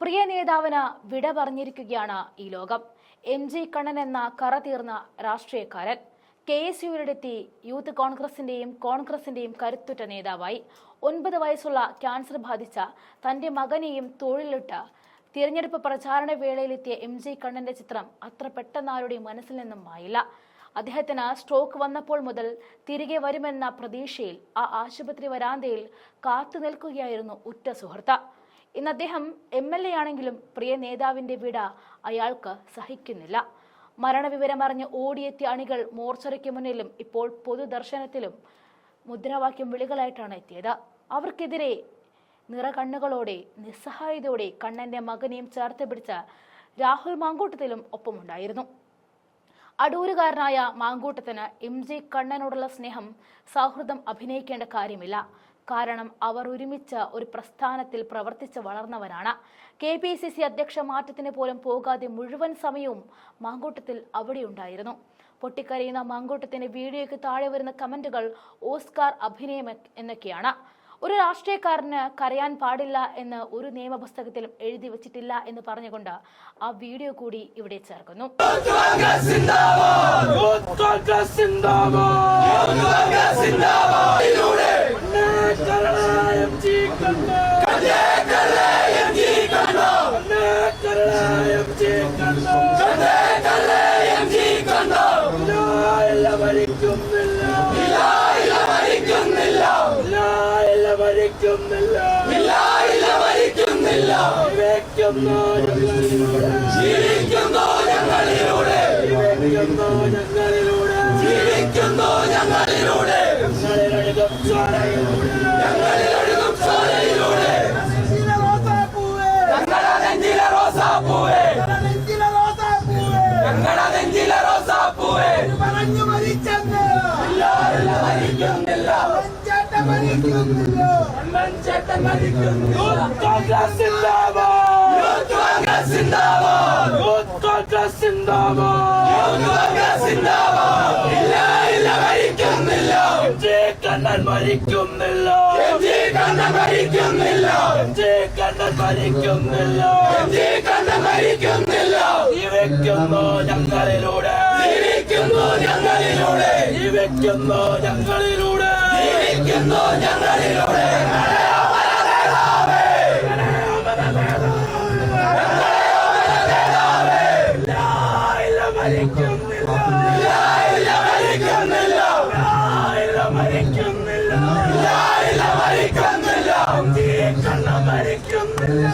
പ്രിയ നേതാവിന് വിട പറഞ്ഞിരിക്കുകയാണ് ഈ ലോകം. എം ജി കണ്ണൻ എന്ന കറ തീർന്ന രാഷ്ട്രീയക്കാരൻ കെ എസ് യുവിലെത്തി യൂത്ത് കോൺഗ്രസിന്റെയും കോൺഗ്രസിന്റെയും കരുത്തുറ്റ നേതാവായി. ഒൻപത് വയസ്സുള്ള ക്യാൻസർ ബാധിച്ച തന്റെ മകനെയും തൊഴിലിട്ട് തിരഞ്ഞെടുപ്പ് പ്രചാരണ വേളയിലെത്തിയ എം ജി കണ്ണന്റെ ചിത്രം അത്ര പെട്ടെന്ന് മനസ്സിൽ നിന്നും മായില്ല. അദ്ദേഹത്തിന് സ്ട്രോക്ക് വന്നപ്പോൾ മുതൽ തിരികെ വരുമെന്ന പ്രതീക്ഷയിൽ ആ ആശുപത്രി വരാന്തയിൽ കാത്തു നിൽക്കുകയായിരുന്നു ഉറ്റ സുഹൃത്ത്. ഇന്ന് അദ്ദേഹം എം എൽ എ ആണെങ്കിലും പ്രിയ നേതാവിന്റെ വിട അയാൾക്ക് സഹിക്കുന്നില്ല. മരണവിവരമറിഞ്ഞ് ഓടിയെത്തിയ അണികൾ മോർച്ചറിക്ക് മുന്നിലും ഇപ്പോൾ പൊതുദർശനത്തിലും മുദ്രാവാക്യം വിളികളായിട്ടാണ് എത്തിയത്. അവർക്കെതിരെ നിറകണ്ണുകളോടെ നിസ്സഹായതയോടെ കണ്ണന്റെ മകനെയും ചേർത്ത് പിടിച്ച രാഹുൽ മാങ്കൂട്ടത്തിലും ഒപ്പമുണ്ടായിരുന്നു. അടൂരുകാരനായ മാങ്കൂട്ടത്തിന് എം ജി കണ്ണനോടുള്ള സ്നേഹം സൗഹൃദം അഭിനയിക്കേണ്ട കാര്യമില്ല. കാരണം അവർ ഒരുമിച്ച് ഒരു പ്രസ്ഥാനത്തിൽ പ്രവർത്തിച്ച് വളർന്നവരാണ്. കെ പി സി സി അധ്യക്ഷ മാറ്റത്തിന് പോലും പോകാതെ മുഴുവൻ സമയവും മാങ്കൂട്ടത്തിൽ അവിടെയുണ്ടായിരുന്നു. പൊട്ടിക്കരയുന്ന മാങ്കൂട്ടത്തിന്റെ വീഡിയോയ്ക്ക് താഴെ വരുന്ന കമന്റുകൾ ഓസ്കാർ അഭിനയം എന്നൊക്കെയാണ്. ഒരു രാഷ്ട്രീയക്കാരന് കരയാൻ പാടില്ല എന്ന് ഒരു നിയമപുസ്തകത്തിലും എഴുതി വച്ചിട്ടില്ല എന്ന് പറഞ്ഞുകൊണ്ട് ആ വീഡിയോ കൂടി ഇവിടെ ചേർക്കുന്നു സിന്ദാബാദ് യൂത്ത് കോൺഗ്രസ് സിന്ദാബാദ് ഇതിലൂടെ എം ജി കണ്ണോ എം ജി കണ്ണോ എം ജി കണ്ണോ എം ജി കണ്ണോ ഇല്ല ഭരിക്കുന്നില്ല ഇല്ല ഇല്ല ഭരിക്കുന്നില്ല ഇല്ല ഇല്ല ഭരിക്കുന്നില്ല ഇല്ല ഇല്ല ഭരിക്കുന്നില്ല ജീവിക്കുന്നു ജീവിക്കുന്നു ഞങ്ങളിലൂടെ ജീവിക്കുന്നു ഞങ്ങളിലൂടെ ജീവിക്കുന്നു ഞങ്ങളിലൂടെ ഞങ്ങളിലൊഴുകും ചോരയിലൂടെ ഞങ്ങളിലൊഴുകും ചോരയിലൂടെ ഞങ്ങളുടെ നെഞ്ചിലെ റോസാപ്പൂവേ ഞങ്ങളുടെ റോസാപ്പൂവേ പറഞ്ഞു മരിച്ചെന്ന് ഇല്ല ഇല്ല മരിക്കുന്നില്ല മരിക്കുന്നില്ല കണ്ണൻ മരിക്കുന്നില്ല കണ്ണൻ മരിക്കുന്നില്ല കണ്ണൻ മരിക്കുന്നില്ല മരിക്കുന്നില്ല ജീവിക്കുന്നു ഞങ്ങളിലൂടെ ഞങ്ങളിലൂടെ ജീവിക്കുന്നു ഞങ്ങളിലൂടെ മരിക്കുന്നില്ല ഞങ്ങളിലൂടെ മരിക്കുന്നില്ല